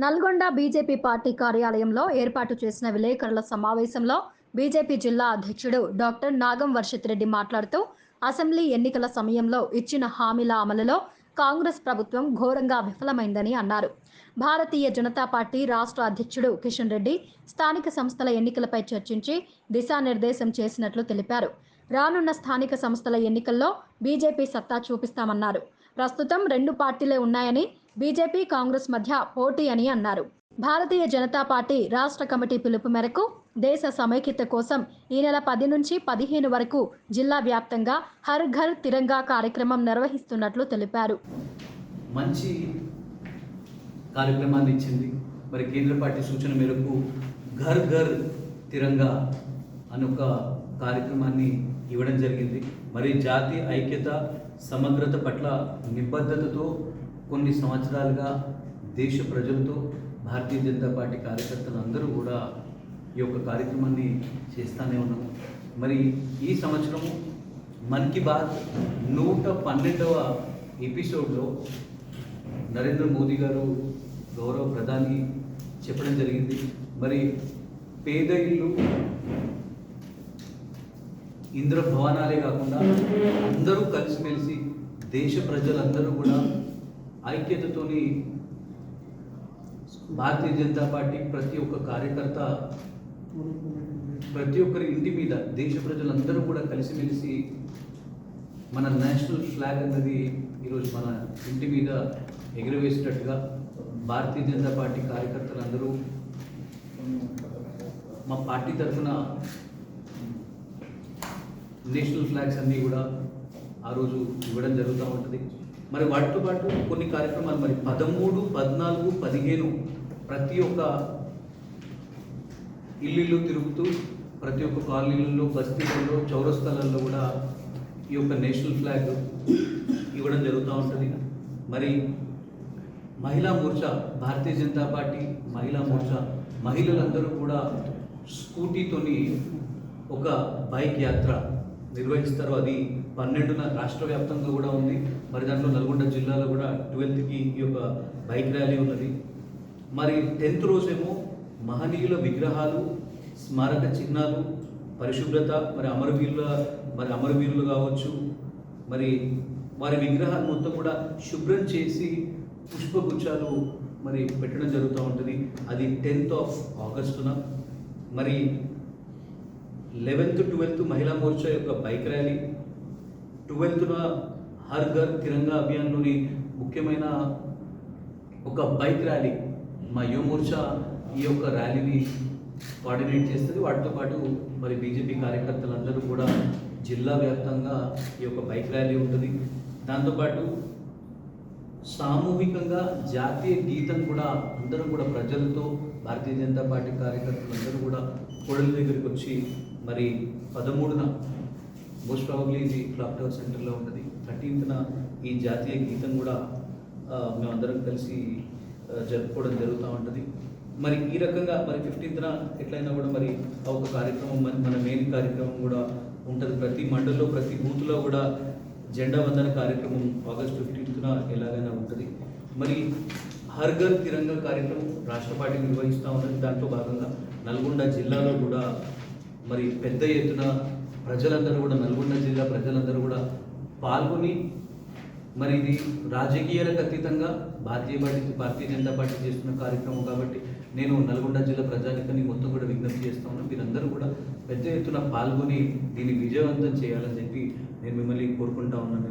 Nalgonda BJP party కార్యాలయంలో ఏర్పాటు చేసిన విలేకరుల సమావేశంలో బీజేపీ జిల్లా అధ్యక్షుడు డాక్టర్ నాగం వర్షిత్ రెడ్డి మాట్లాడుతూ అసెంబ్లీ ఎన్నికల సమయంలో ఇచ్చిన హామీల అమలులో కాంగ్రెస్ ప్రభుత్వం ఘోరంగా విఫలమైందని అన్నారు. భారతీయ జనతా పార్టీ రాష్ట్ర అధ్యక్షుడు కిషన్ రెడ్డి స్థానిక సంస్థల ఎన్నికలపై చర్చించి దిశానిర్దేశం చేసినట్లు తెలిపారు. రానున్న స్థానిక సంస్థల ఎన్నికల్లో బీజేపీ సత్తా చూపిస్తామన్నారు. ప్రస్తుతం రెండు పార్టీలే ఉన్నాయని బీజేపీ కాంగ్రెస్ మధ్య పోటీ అని అన్నారు. భారతీయ జనతా పార్టీ రాష్ట్ర కమిటీ పిలుపు మేరకు దేశ సమైక్యత కోసం ఈ నెల పది నుంచి పదిహేను వరకు జిల్లా వ్యాప్తంగా హర్ ఘర్ తిరంగా కార్యక్రమం నిర్వహిస్తున్నట్లు తెలిపారు. మంచి కార్యక్రమాన్ని ఇచ్చింది. మరి కేంద్ర పార్టీ సూచన మేరకు ఘర్ ఘర్ తిరంగా అని ఒక కార్యక్రమాన్ని ఇవ్వడం జరిగింది. మరి జాతి ఐక్యత సమగ్రత పట్ల నిబద్ధతతో కొన్ని సంవత్సరాలుగా దేశ ప్రజలతో భారతీయ జనతా పార్టీ కార్యకర్తలు అందరూ కూడా ఈ యొక్క కార్యక్రమాన్ని చేస్తూనే ఉన్నాము మరి ఈ సంవత్సరము మన్ కీ బాత్ నూట పన్నెండవ ఎపిసోడ్లో నరేంద్ర మోదీ గారు గౌరవ ప్రధాని చెప్పడం జరిగింది. మరి పేద ఇల్లు ఇంద్ర భవనాలే కాకుండా అందరూ కలిసిమెలిసి దేశ ప్రజలందరూ కూడా ఐక్యతతోని భారతీయ జనతా పార్టీ ప్రతి ఒక్క కార్యకర్త ప్రతి ఒక్కరి ఇంటి మీద దేశ ప్రజలందరూ కూడా కలిసిమెలిసి మన నేషనల్ ఫ్లాగ్ అన్నది ఈరోజు మన ఇంటి మీద ఎగురవేసినట్టుగా భారతీయ జనతా పార్టీ కార్యకర్తలందరూ మా పార్టీ తరఫున నేషనల్ ఫ్లాగ్స్ అన్నీ కూడా ఆ రోజు ఇవ్వడం జరుగుతూ ఉంటుంది. మరి వాటితో పాటు కొన్ని కార్యక్రమాలు మరి పదమూడు పద్నాలుగు పదిహేను ప్రతి ఒక్క ఇల్లు తిరుగుతూ ప్రతి ఒక్క కాలనీలలో బస్తీలలో చౌరస్తాలలో కూడా ఈ యొక్క నేషనల్ ఫ్లాగ్ ఇవ్వడం జరుగుతూ ఉంటుంది. మరి మహిళా మోర్చా భారతీయ జనతా పార్టీ మహిళా మోర్చా మహిళలందరూ కూడా స్కూటీతోని ఒక బైక్ యాత్ర నిర్వహిస్తారు. అది పన్నెండున రాష్ట్ర వ్యాప్తంగా కూడా ఉంది. మరి దాంట్లో నల్గొండ జిల్లాలో కూడా ట్వెల్త్కి ఈ యొక్క బైక్ ర్యాలీ ఉన్నది. మరి టెన్త్ రోజేమో మహనీయుల విగ్రహాలు స్మారక చిహ్నాలు పరిశుభ్రత మరి అమరవీరుల మరి అమరవీరులు కావచ్చు. మరి వారి విగ్రహాలు మొత్తం కూడా శుభ్రం చేసి పుష్పగుచ్చాలు మరి పెట్టడం జరుగుతూ ఉంటుంది. అది టెన్త్ ఆఫ్ ఆగస్టున. మరి లెవెన్త్ ట్వెల్త్ మహిళా మోర్చా యొక్క బైక్ ర్యాలీ ట్వెల్త్న హర్ ఘర్ తిరంగా అభియాన్లోని ముఖ్యమైన ఒక బైక్ ర్యాలీ మా యువమోర్చా ఈ యొక్క ర్యాలీని కోఆర్డినేట్ చేస్తుంది. వాటితో పాటు మరి బీజేపీ కార్యకర్తలందరూ కూడా జిల్లా వ్యాప్తంగా ఈ యొక్క బైక్ ర్యాలీ ఉంటుంది. దాంతోపాటు సామూహికంగా జాతీయ గీతం కూడా అందరూ కూడా ప్రజలతో భారతీయ జనతా పార్టీ కార్యకర్తలు అందరూ కూడా కోడల దగ్గరికి వచ్చి మరి పదమూడున మోస్ట్ ప్రాబబ్లీ ఇది క్లాక్ టవర్ సెంటర్లో ఉంటుంది థర్టీన్త్న ఈ జాతీయ గీతం కూడా మేమందరం కలిసి జరుపుకోవడం జరుగుతూ ఉంటుంది. మరి ఈ రకంగా మరి ఫిఫ్టీన్త్న ఎట్లయినా కూడా మరి ఆ ఒక కార్యక్రమం మన మన మెయిన్ కార్యక్రమం కూడా ఉంటుంది. ప్రతి మండల్లో ప్రతి బూత్లో కూడా జెండా వందన కార్యక్రమం ఆగస్ట్ ఫిఫ్టీన్త్న ఎలాగైనా ఉంటుంది. మరి హర్ ఘర్ తిరంగా కార్యక్రమం రాష్ట్ర పార్టీ నిర్వహిస్తూ ఉన్నది. దాంట్లో భాగంగా నల్గొండ జిల్లాలో కూడా మరి పెద్ద ఎత్తున ప్రజలందరూ కూడా నల్గొండ జిల్లా ప్రజలందరూ కూడా పాల్గొని మరి ఇది రాజకీయాలకు అతీతంగా భారతీయ పార్టీ భారతీయ జనతా పార్టీ చేస్తున్న కార్యక్రమం కాబట్టి నేను నల్గొండ జిల్లా ప్రజానికని మొత్తం కూడా విజ్ఞప్తి చేస్తా ఉన్నాను మీరందరూ కూడా పెద్ద ఎత్తున పాల్గొని దీన్ని విజయవంతం చేయాలని చెప్పి నేను మిమ్మల్ని కోరుకుంటా ఉన్నాను.